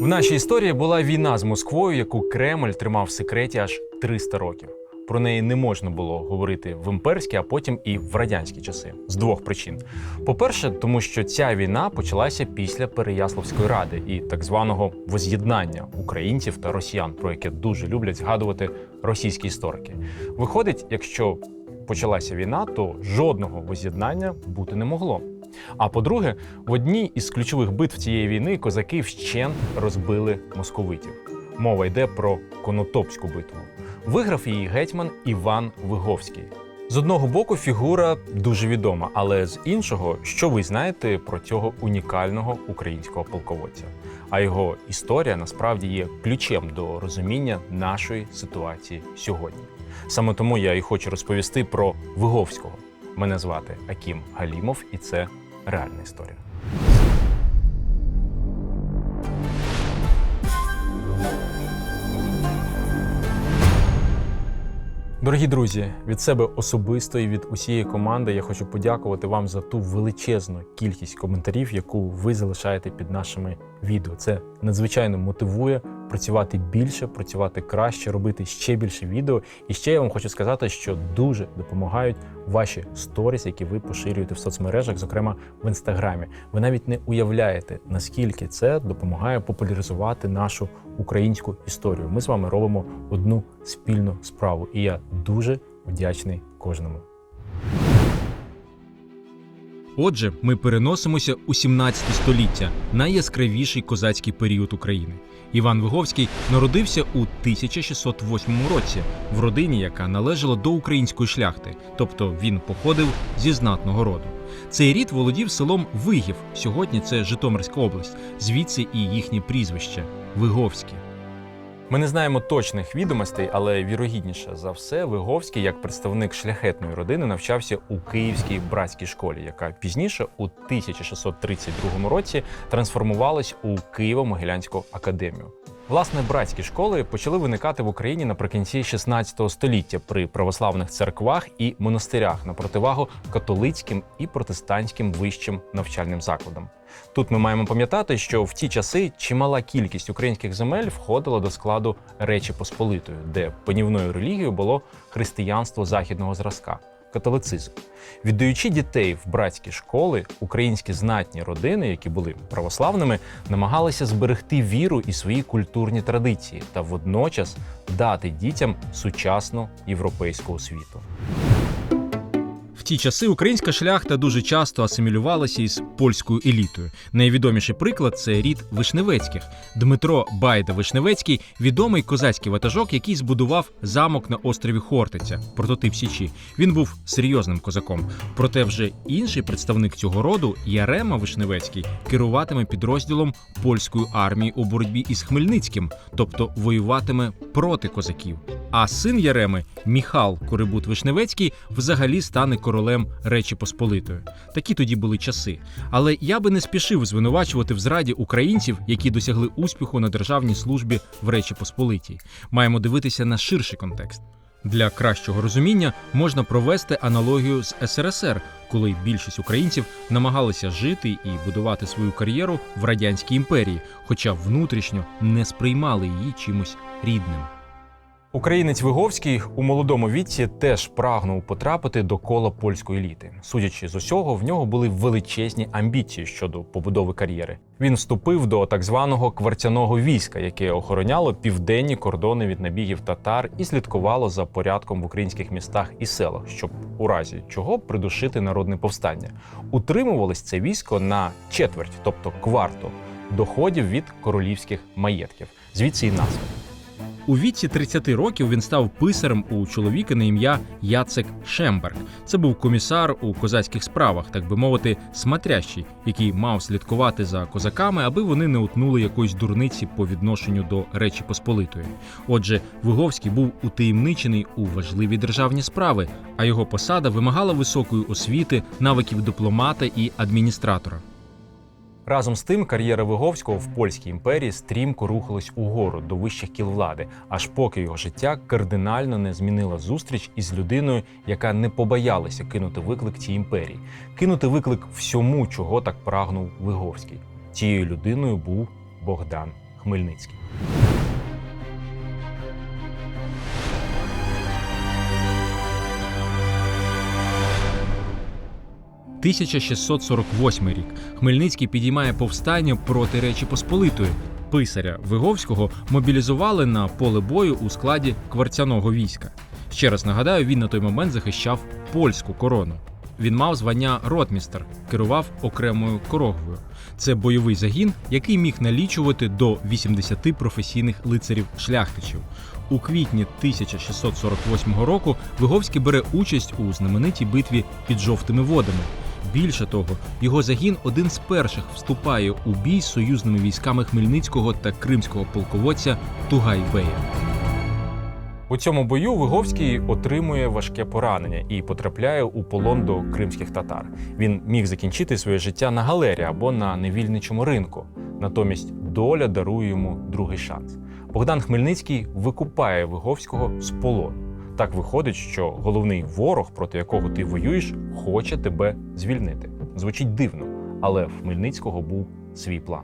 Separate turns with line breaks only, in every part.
В нашій історії була війна з Москвою, яку Кремль тримав в секреті аж 300 років. Про неї не можна було говорити в імперські, а потім і в радянські часи з двох причин. По-перше, тому що ця війна почалася після Переяславської ради і так званого воз'єднання українців та росіян, про яке дуже люблять згадувати російські історики. Виходить, якщо почалася війна, то жодного воз'єднання бути не могло. А по-друге, в одній із ключових битв цієї війни козаки вщент розбили московитів. Мова йде про Конотопську битву. Виграв її гетьман Іван Виговський. З одного боку, фігура дуже відома, але з іншого, що ви знаєте про цього унікального українського полководця? А його історія насправді є ключем до розуміння нашої ситуації сьогодні. Саме тому я і хочу розповісти про Виговського. Мене звати Акім Галімов, і це реальна історія. Дорогі друзі, від себе особисто і від усієї команди я хочу подякувати вам за ту величезну кількість коментарів, яку ви залишаєте під нашими відео. Це надзвичайно мотивує працювати більше, працювати краще, робити ще більше відео. І ще я вам хочу сказати, що дуже допомагають ваші сторіс, які ви поширюєте в соцмережах, зокрема в інстаграмі. Ви навіть не уявляєте, наскільки це допомагає популяризувати нашу українську історію. Ми з вами робимо одну спільну справу, і я дуже вдячний кожному.
Отже, ми переносимося у 17 століття, найяскравіший козацький період України. Іван Виговський народився у 1608 році в родині, яка належала до української шляхти, тобто він походив зі знатного роду. Цей рід володів селом Вигів. Сьогодні це Житомирська область, звідси і їхнє прізвище Виговські.
Ми не знаємо точних відомостей, але вірогідніше за все, Виговський, як представник шляхетної родини, навчався у Київській братській школі, яка пізніше, у 1632 році, трансформувалась у Києво-Могилянську академію. Власне, братські школи почали виникати в Україні наприкінці 16 століття при православних церквах і монастирях на противагу католицьким і протестантським вищим навчальним закладам. Тут ми маємо пам'ятати, що в ті часи чимала кількість українських земель входила до складу Речі Посполитої, де панівною релігією було християнство західного зразка католицизм. Віддаючи дітей в братські школи, українські знатні родини, які були православними, намагалися зберегти віру і свої культурні традиції та водночас дати дітям сучасну європейську освіту.
Ті часи українська шляхта дуже часто асимілювалася із польською елітою. Найвідоміший приклад це рід Вишневецьких. Дмитро Байда Вишневецький відомий козацький ватажок, який збудував замок на острові Хортиця, прототип Січі. Він був серйозним козаком. Проте вже інший представник цього роду, Ярема Вишневецький, керуватиме підрозділом польської армії у боротьбі із Хмельницьким, тобто воюватиме проти козаків. А син Яреми Міхал Корибут Вишневецький взагалі стане королем Речі Посполитої. Такі тоді були часи. Але я би не спішив звинувачувати в зраді українців, які досягли успіху на державній службі в Речі Посполитій. Маємо дивитися на ширший контекст. Для кращого розуміння можна провести аналогію з СРСР, коли більшість українців намагалися жити і будувати свою кар'єру в радянській імперії, хоча внутрішньо не сприймали її чимось рідним.
Українець Виговський у молодому віці теж прагнув потрапити до кола польської еліти. Судячи з усього, в нього були величезні амбіції щодо побудови кар'єри. Він вступив до так званого квартяного війська, яке охороняло південні кордони від набігів татар і слідкувало за порядком в українських містах і селах, щоб у разі чого придушити народне повстання. Утримувалось це військо на четверть, тобто кварту, доходів від королівських маєтків. Звідси і назва.
У віці 30 років він став писарем у чоловіка на ім'я Яцек Шемберг. Це був комісар у козацьких справах, так би мовити, смотрящий, який мав слідкувати за козаками, аби вони не утнули якоїсь дурниці по відношенню до Речі Посполитої. Отже, Виговський був утаємничений у важливі державні справи, а його посада вимагала високої освіти, навиків дипломата і адміністратора.
Разом з тим, кар'єра Виговського в польській імперії стрімко рухалась угору до вищих кіл влади, аж поки його життя кардинально не змінила зустріч із людиною, яка не побоялася кинути виклик цій імперії, кинути виклик всьому, чого так прагнув Виговський. Цією людиною був Богдан
Хмельницький.
– 1648 рік. Хмельницький підіймає повстання проти Речі Посполитої. Писаря Виговського мобілізували на поле бою у складі кварцяного війська. Ще раз нагадаю, він на той момент захищав польську корону. Він мав звання ротмістер, керував окремою корогвою. Це бойовий загін, який міг налічувати до 80 професійних лицарів-шляхтичів. У квітні 1648 року Виговський бере участь у знаменитій битві під жовтими водами. Більше того, його загін один з перших вступає у бій з союзними військами Хмельницького та кримського полководця Тугай-Бея.
У цьому бою Виговський отримує важке поранення і потрапляє у полон до кримських татар. Він міг закінчити своє життя на галері або на невільничому ринку. Натомість доля дарує йому другий шанс. Богдан Хмельницький викупає Виговського з полону. Так виходить, що головний ворог, проти якого ти воюєш, хоче тебе звільнити. Звучить дивно, але в Хмельницького був свій план.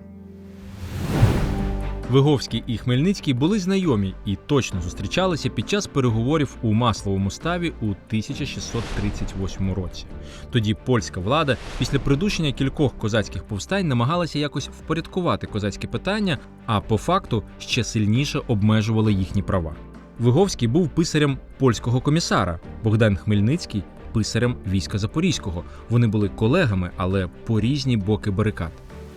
Виговський і Хмельницький були знайомі і точно зустрічалися під час переговорів у Масловому ставі у 1638 році. Тоді польська влада після придушення кількох козацьких повстань намагалася якось впорядкувати козацьке питання, а по факту ще сильніше обмежувала їхні права. Виговський був писарем польського комісара, Богдан Хмельницький писарем війська Запорізького. Вони були колегами, але по різні боки барикад.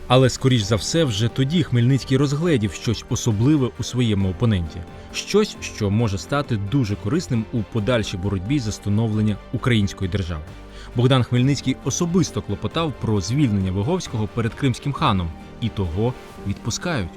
Але скоріш за все, вже тоді Хмельницький розгледів щось особливе у своєму опоненті, щось, що може стати дуже корисним у подальшій боротьбі за становлення української держави. Богдан Хмельницький особисто клопотав про звільнення Виговського перед кримським ханом, і того відпускають.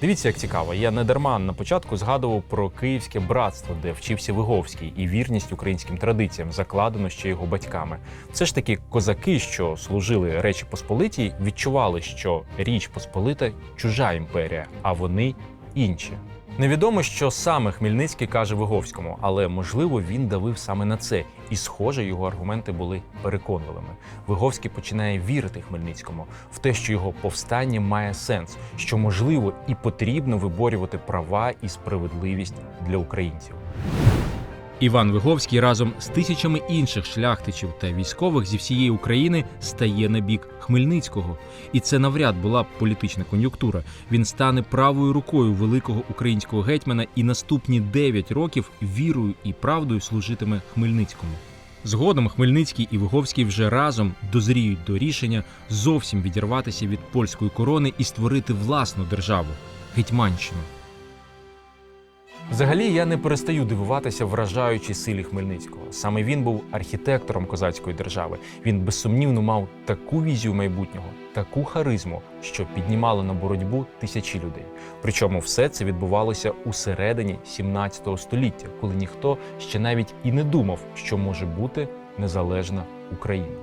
Дивіться, як цікаво. Я не дарма на початку згадував про київське братство, де вчився Виговський, і вірність українським традиціям, закладено ще його батьками. Все ж таки, козаки, що служили Речі Посполитій, відчували, що Річ Посполита чужа імперія, а вони інші. Невідомо, що саме Хмельницький каже Виговському, але можливо він давив саме на це, і схоже, його аргументи були переконливими. Виговський починає вірити Хмельницькому в те, що його повстання має сенс, що можливо і потрібно виборювати права і справедливість для українців.
Іван Виговський разом з тисячами інших шляхтичів та військових зі всієї України стає на бік Хмельницького. І це навряд була б політична кон'юнктура. Він стане правою рукою великого українського гетьмана і наступні 9 років вірою і правдою служитиме Хмельницькому. Згодом Хмельницький і Виговський вже разом дозріють до рішення зовсім відірватися від польської корони і створити власну державу Гетьманщину.
Взагалі я не перестаю дивуватися вражаючій силі Хмельницького. Саме він був архітектором козацької держави. Він безсумнівно мав таку візію майбутнього, таку харизму, що піднімала на боротьбу тисячі людей. Причому все це відбувалося у середині 17 століття, коли ніхто ще навіть і не думав, що може бути незалежна Україна.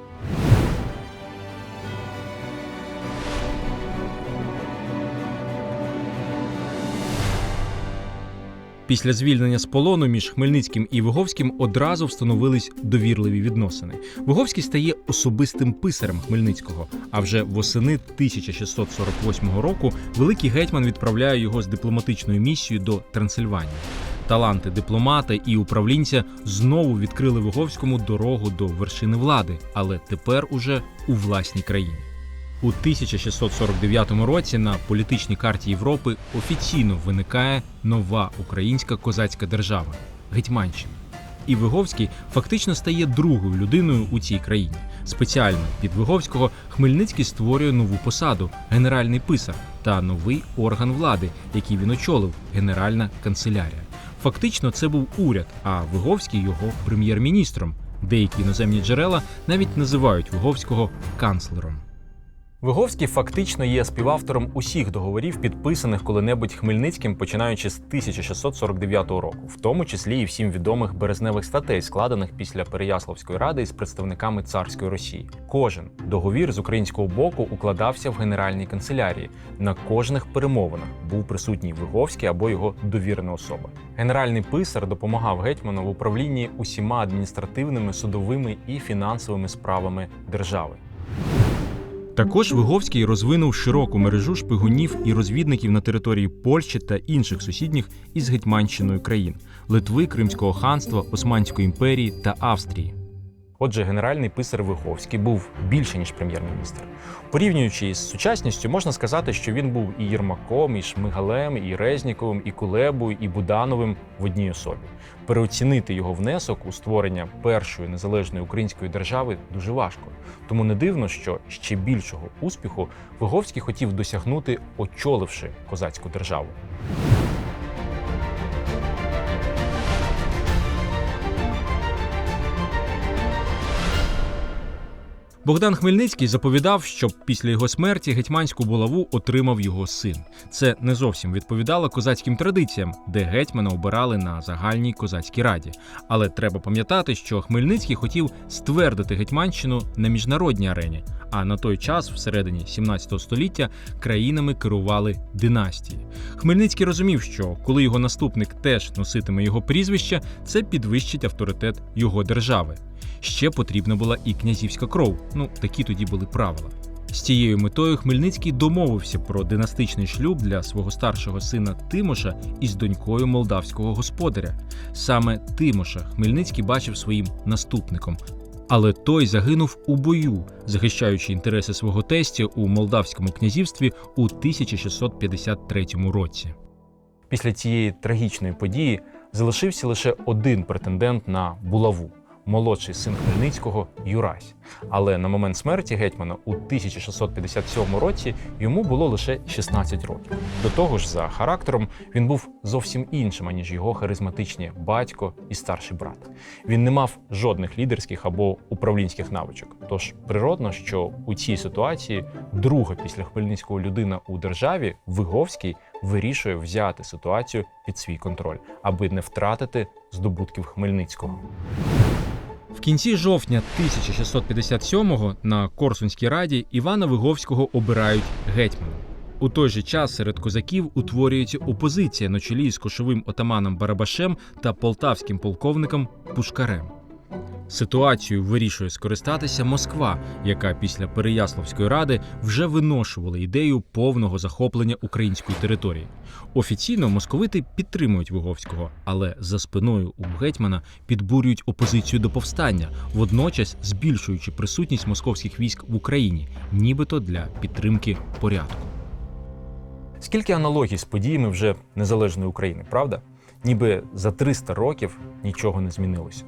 Після звільнення з полону між Хмельницьким і Виговським одразу встановились довірливі відносини. Виговський стає особистим писарем Хмельницького. А вже восени 1648 року великий гетьман відправляє його з дипломатичною місією до Трансильванії. Таланти дипломата і управлінця знову відкрили Виговському дорогу до вершини влади, але тепер уже у власній країні. У 1649 році на політичній карті Європи офіційно виникає нова українська козацька держава Гетьманщина. І Виговський фактично стає другою людиною у цій країні. Спеціально під Виговського Хмельницький створює нову посаду генеральний писар та новий орган влади, який він очолив Генеральна канцелярія. Фактично, це був уряд, а Виговський його прем'єр-міністром. Деякі іноземні джерела навіть називають Виговського канцлером.
Виговський фактично є співавтором усіх договорів, підписаних коли-небудь Хмельницьким, починаючи з 1649 року, в тому числі і всім відомих березневих статей, складених після Переяславської ради із представниками царської Росії. Кожен договір з українського боку укладався в генеральній канцелярії. На кожних перемовинах був присутній Виговський або його довірена особа. Генеральний писар допомагав гетьману в управлінні усіма адміністративними, судовими і фінансовими справами держави.
Також Виговський розвинув широку мережу шпигунів і розвідників на території Польщі та інших сусідніх із Гетьманщиною країн Литви, Кримського ханства, Османської імперії та Австрії.
Отже, генеральний писар Виговський був більше ніж прем'єр-міністр. Порівнюючи із сучасністю, можна сказати, що він був і Єрмаком, і Шмигалем, і Резніковим, і Кулебою, і Будановим в одній особі. Переоцінити його внесок у створення першої незалежної української держави дуже важко. Тому не дивно, що ще більшого успіху Виговський хотів досягнути, очоливши козацьку державу.
Богдан Хмельницький заповідав, що після його смерті гетьманську булаву отримав його син. Це не зовсім відповідало козацьким традиціям, де гетьмана обирали на загальній козацькій раді. Але треба пам'ятати, що Хмельницький хотів ствердити Гетьманщину на міжнародній арені. А на той час, всередині 17 століття, країнами керували династії. Хмельницький розумів, що коли його наступник теж носитиме його прізвище, це підвищить авторитет його держави. Ще потрібна була і князівська кров. Ну такі тоді були правила. З цією метою Хмельницький домовився про династичний шлюб для свого старшого сина Тимоша із донькою молдавського господаря. Саме Тимоша Хмельницький бачив своїм наступником. Але той загинув у бою, захищаючи інтереси свого тестя у молдавському князівстві у 1653 році.
Після цієї трагічної події залишився лише один претендент на булаву молодший син Хмельницького Юрась. Але на момент смерті гетьмана у 1657 році йому було лише 16 років. До того ж, за характером він був зовсім іншим, аніж його харизматичні батько і старший брат. Він не мав жодних лідерських або управлінських навичок. Тож природно, що у цій ситуації друга після Хмельницького людина у державі Виговський вирішує взяти ситуацію під свій контроль, аби не втратити здобутків Хмельницького.
В кінці жовтня 1657-го на Корсунській раді Івана Виговського обирають гетьманом. У той же час серед козаків утворюється опозиція на чолі з кошовим отаманом Барабашем та полтавським полковником Пушкарем. Ситуацію вирішує скористатися Москва, яка після Переяславської ради вже виношувала ідею повного захоплення української території. Офіційно московити підтримують Виговського, але за спиною у гетьмана підбурюють опозицію до повстання, водночас збільшуючи присутність московських військ в Україні, нібито для підтримки порядку.
Скільки аналогій з подіями вже незалежної України, правда? Ніби за 300 років нічого не змінилося.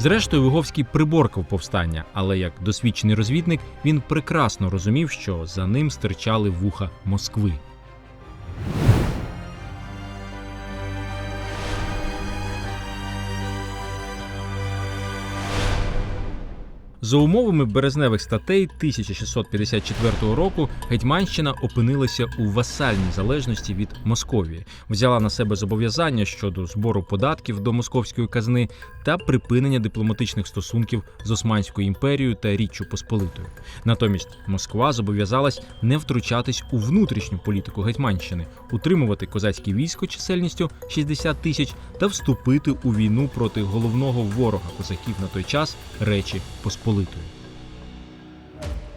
Зрештою, Виговський приборкав повстання, але як досвідчений розвідник він прекрасно розумів, що за ним стирчали вуха Москви. За умовами березневих статей 1654 року Гетьманщина опинилася у васальній залежності від Московії, взяла на себе зобов'язання щодо збору податків до московської казни та припинення дипломатичних стосунків з Османською імперією та Річчю Посполитою. Натомість Москва зобов'язалась не втручатись у внутрішню політику Гетьманщини, утримувати козацьке військо чисельністю 60 тисяч та вступити у війну проти головного ворога козаків на той час Речі Посполитої.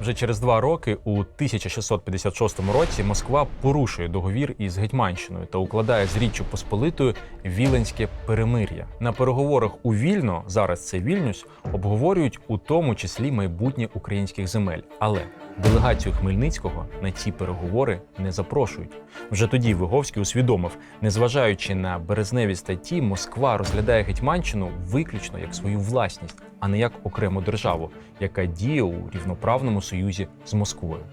Вже через два роки, у 1656 році, Москва порушує договір із Гетьманщиною та укладає з Річчю Посполитою Віленське перемир'я. На переговорах у Вільно, зараз це Вільнюс, обговорюють у тому числі майбутнє українських земель. Але делегацію Хмельницького на ці переговори не запрошують. Вже тоді Виговський усвідомив, незважаючи на березневі статті, Москва розглядає Гетьманщину виключно як свою власність, а не як окрему державу, яка діє у рівноправному союзі з Москвою.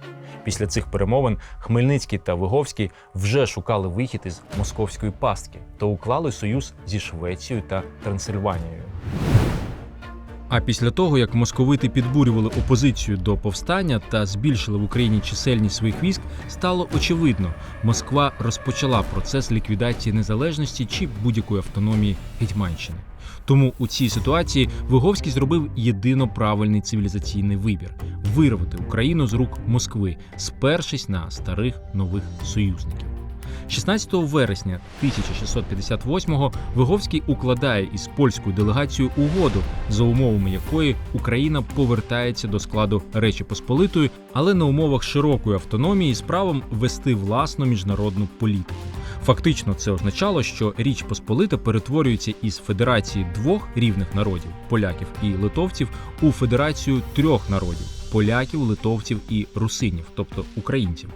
Після цих перемовин Хмельницький та Виговський вже шукали вихід із московської пастки та уклали союз зі Швецією та Трансильванією.
А після того, як московити підбурювали опозицію до повстання та збільшили в Україні чисельність своїх військ, стало очевидно, Москва розпочала процес ліквідації незалежності чи будь-якої автономії Гетьманщини. Тому у цій ситуації Виговський зробив єдино правильний цивілізаційний вибір вирвати Україну з рук Москви, спершись на старих нових союзників. 16 вересня 1658-го Виговський укладає із польською делегацією угоду, за умовами якої Україна повертається до складу Речі Посполитої, але на умовах широкої автономії з правом вести власну міжнародну політику. Фактично, це означало, що Річ Посполита перетворюється із федерації двох рівних народів поляків і литовців у федерацію трьох народів поляків, литовців і русинів, тобто українців.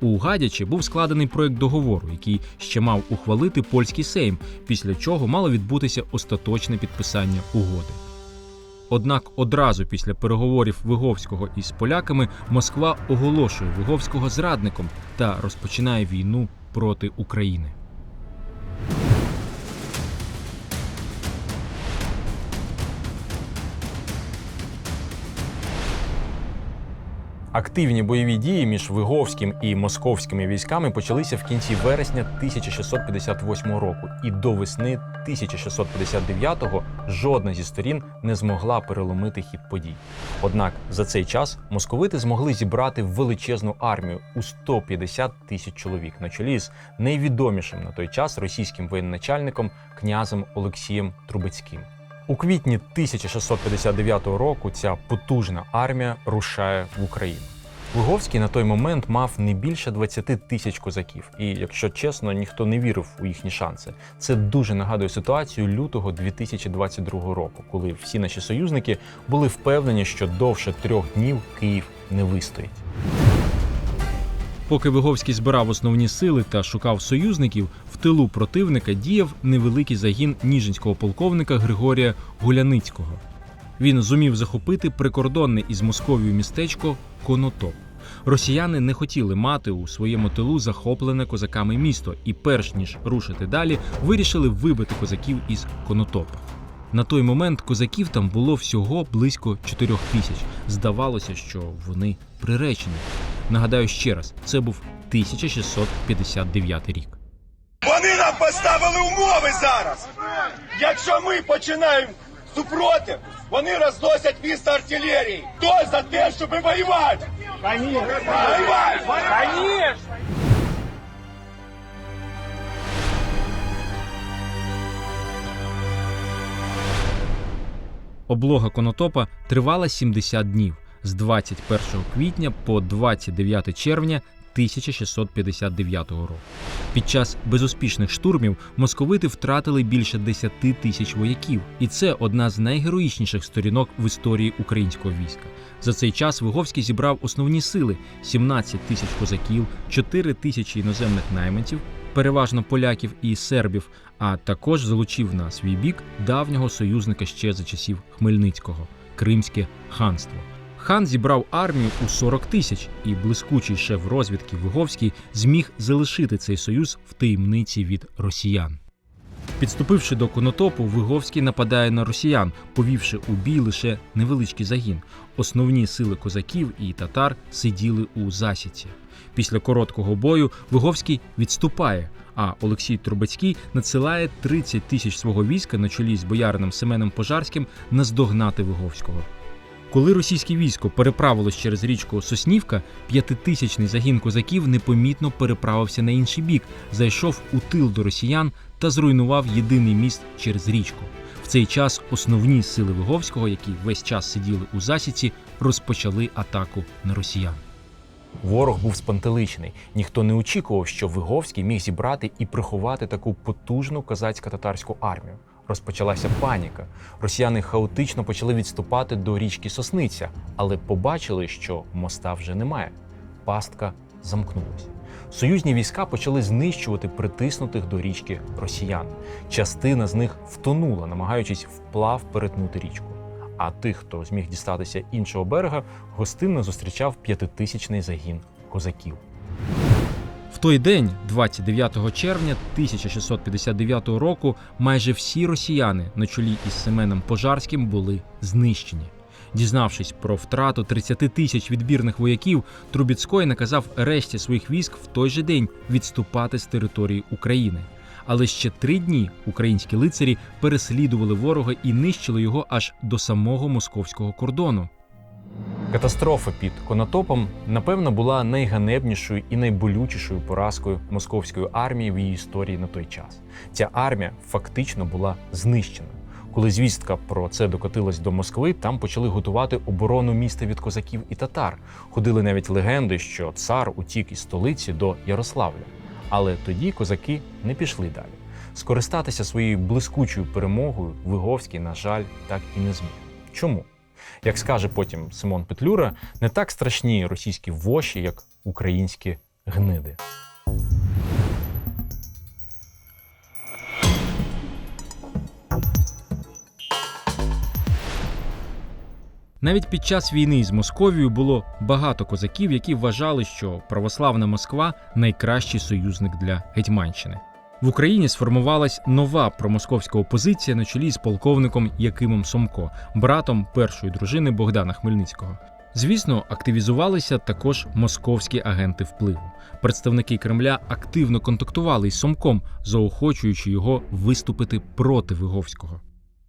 У Гадячі був складений проект договору, який ще мав ухвалити польський сейм, після чого мало відбутися остаточне підписання угоди. Однак одразу після переговорів Виговського із поляками Москва оголошує Виговського зрадником та розпочинає війну проти України.
Активні бойові дії між Виговським і московськими військами почалися в кінці вересня 1658 року, і до весни 1659-го жодна зі сторін не змогла переломити хід подій. Однак за цей час московити змогли зібрати величезну армію у 150 тисяч чоловік на чолі з найвідомішим на той час російським воєначальником князем Олексієм Трубецьким. У квітні 1659 року ця потужна армія рушає в Україну. Виговський на той момент мав не більше 20 тисяч козаків, і якщо чесно, ніхто не вірив у їхні шанси. Це дуже нагадує ситуацію лютого 2022 року, коли всі наші союзники були впевнені, що довше трьох днів Київ не вистоїть.
Поки Виговський збирав основні сили та шукав союзників, в тилу противника діяв невеликий загін ніжинського полковника Григорія Гуляницького. Він зумів захопити прикордонне із Московією містечко Конотоп. Росіяни не хотіли мати у своєму тилу захоплене козаками місто, і, перш ніж рушити далі, вирішили вибити козаків із Конотопа. На той момент козаків там було всього близько 4 тисяч. Здавалося, що вони приречені. Нагадаю ще раз, це був 1659 рік.
Вони нам поставили умови зараз. Якщо ми починаємо супротив, вони розносять місто артилерії. Хто за те, щоб воювати? Конечно. Воювати! Конечно!
Облога Конотопа тривала 70 днів з 21 квітня по 29 червня 1659 року. Під час безуспішних штурмів московити втратили більше 10 тисяч вояків, і це одна з найгероїчніших сторінок в історії українського війська. За цей час Виговський зібрав основні сили: 17 тисяч козаків, 4 тисячі іноземних найманців, переважно поляків і сербів, а також залучив на свій бік давнього союзника ще за часів Хмельницького Кримське ханство. Хан зібрав армію у 40 тисяч, і блискучий шеф розвідки Виговський зміг залишити цей союз в таємниці від росіян. Підступивши до Конотопу, Виговський нападає на росіян, повівши у бій лише невеличкий загін. Основні сили козаків і татар сиділи у засідці. Після короткого бою Виговський відступає, а Олексій Трубецький надсилає 30 тисяч свого війська на чолі з боярином Семеном Пожарським наздогнати Виговського. Коли російське військо переправилось через річку Соснівка, п'ятитисячний загін козаків непомітно переправився на інший бік, зайшов у тил до росіян та зруйнував єдиний міст через річку. В цей час основні сили Виговського, які весь час сиділи у засіці, розпочали атаку на росіян.
Ворог був спантеличений. Ніхто не очікував, що Виговський міг зібрати і приховати таку потужну козацько-татарську армію. Розпочалася паніка. Росіяни хаотично почали відступати до річки Сосниця, але побачили, що моста вже немає. Пастка замкнулася. Союзні війська почали знищувати притиснутих до річки росіян. Частина з них втонула, намагаючись вплав перетнути річку. А тих, хто зміг дістатися іншого берега, гостинно зустрічав п'ятитисячний загін козаків.
Той день, 29 червня 1659 року, майже всі росіяни на чолі із Семеном Пожарським були знищені. Дізнавшись про втрату 30 тисяч відбірних вояків, Трубіцький наказав решті своїх військ в той же день відступати з території України. Але ще три дні українські лицарі переслідували ворога і нищили його аж до самого московського кордону.
Катастрофа під Конотопом, напевно, була найганебнішою і найболючішою поразкою московської армії в її історії на той час. Ця армія фактично була знищена. Коли звістка про це докотилась до Москви, там почали готувати оборону міста від козаків і татар. Ходили навіть легенди, що цар утік із столиці до Ярославля. Але тоді козаки не пішли далі. Скористатися своєю блискучою перемогою Виговський, на жаль, так і не зміг. Чому? Як скаже потім Симон Петлюра, не так страшні російські воші, як українські гниди.
Навіть під час війни з Московією було багато козаків, які вважали, що православна Москва найкращий союзник для Гетьманщини. В Україні сформувалась нова промосковська опозиція на чолі з полковником Якимом Сомко, братом першої дружини Богдана Хмельницького. Звісно, активізувалися також московські агенти впливу. Представники Кремля активно контактували із Сомком, заохочуючи його виступити проти Виговського.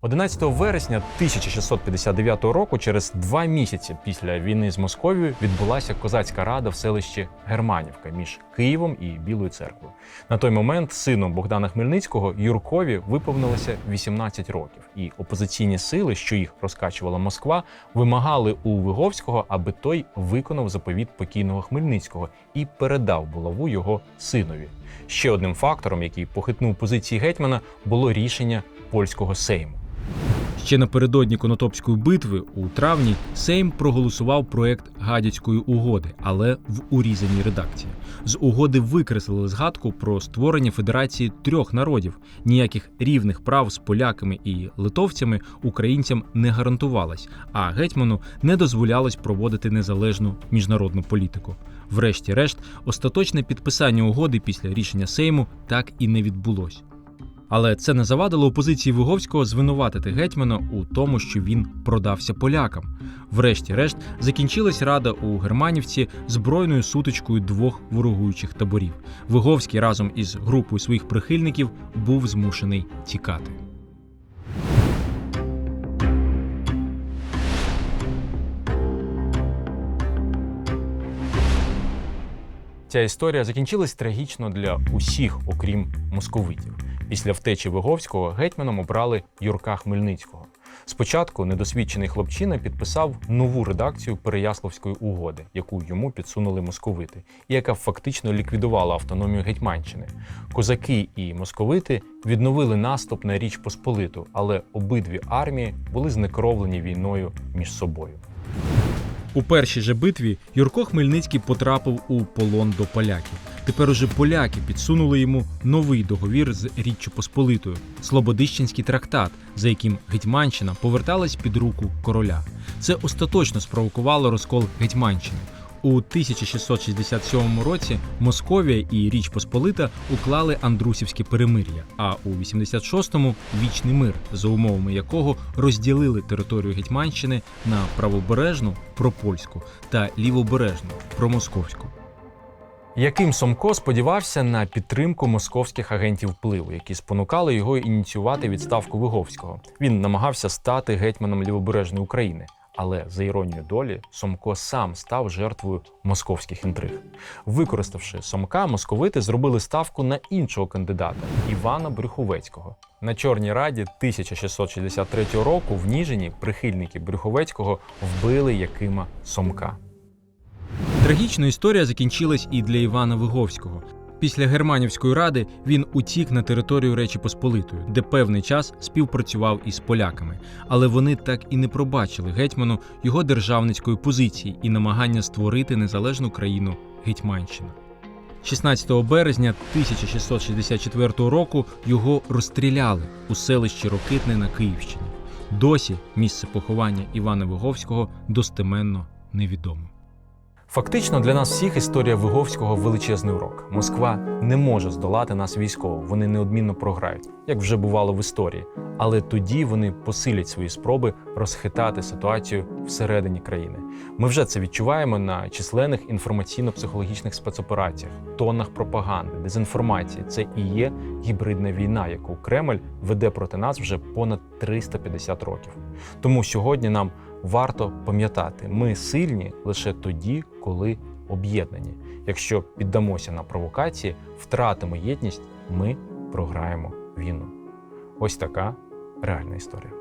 11 вересня 1659 року, через два місяці після війни з Московією, відбулася козацька рада в селищі Германівка між Києвом і Білою церквою. На той момент сину Богдана Хмельницького Юркові виповнилося 18 років, і опозиційні сили, що їх розкачувала Москва, вимагали у Виговського, аби той виконав заповіт покійного Хмельницького і передав булаву його синові. Ще одним фактором, який похитнув позиції гетьмана, було рішення польського сейму.
Ще напередодні Конотопської битви у травні Сейм проголосував проект Гадяцької угоди, але в урізаній редакції. З угоди викреслили згадку про створення федерації трьох народів. Ніяких рівних прав з поляками і литовцями українцям не гарантувалось, а гетьману не дозволялось проводити незалежну міжнародну політику. Врешті-решт, остаточне підписання угоди після рішення Сейму так і не відбулось. Але це не завадило опозиції Виговського звинуватити гетьмана у тому, що він продався полякам. Врешті-решт закінчилась рада у Германівці збройною сутичкою двох ворогуючих таборів. Виговський разом із групою своїх прихильників був змушений тікати.
Ця історія закінчилась трагічно для усіх, окрім московитів. Після втечі Виговського гетьманом обрали Юрка Хмельницького. Спочатку недосвідчений хлопчина підписав нову редакцію Переяславської угоди, яку йому підсунули московити, і яка фактично ліквідувала автономію Гетьманщини. Козаки і московити відновили наступ на Річ Посполиту, але обидві армії були знекровлені війною між собою.
У першій же битві Юрко Хмельницький потрапив у полон до поляків. Тепер уже поляки підсунули йому новий договір з Річчю Посполитою Слободищенський трактат, за яким Гетьманщина поверталась під руку короля. Це остаточно спровокувало розкол Гетьманщини. У 1667 році Московія і Річ Посполита уклали Андрусівське перемир'я, а у 86-му вічний мир, за умовами якого розділили територію Гетьманщини на правобережну пропольську та лівобережну промосковську.
Яким Сомко сподівався на підтримку московських агентів впливу, які спонукали його ініціювати відставку Виговського. Він намагався стати гетьманом лівобережної України. Але за іронією долі, Сомко сам став жертвою московських інтриг. Використавши Сомка, московити зробили ставку на іншого кандидата Івана Брюховецького. На Чорній Раді 1663 року в Ніжині прихильники Брюховецького вбили Якима Сомка.
Трагічна історія закінчилась і для Івана Виговського. Після Германівської ради він утік на територію Речі Посполитої, де певний час співпрацював із поляками, але вони так і не пробачили гетьману його державницької позиції і намагання створити незалежну країну Гетьманщина. 16 березня 1664 року його розстріляли у селищі Рокитне на Київщині. Досі місце поховання Івана Виговського достеменно невідомо.
Фактично для нас всіх історія Виговського величезний урок. Москва не може здолати нас військово, вони неодмінно програють, як вже бувало в історії. Але тоді вони посилять свої спроби розхитати ситуацію всередині країни. Ми вже це відчуваємо на численних інформаційно-психологічних спецопераціях, тоннах пропаганди, дезінформації. Це і є гібридна війна, яку Кремль веде проти нас вже понад 350 років. Тому сьогодні нам
варто пам'ятати, ми сильні лише тоді, коли об'єднані. Якщо піддамося на провокації, втратимо єдність, ми програємо війну. Ось така реальна історія.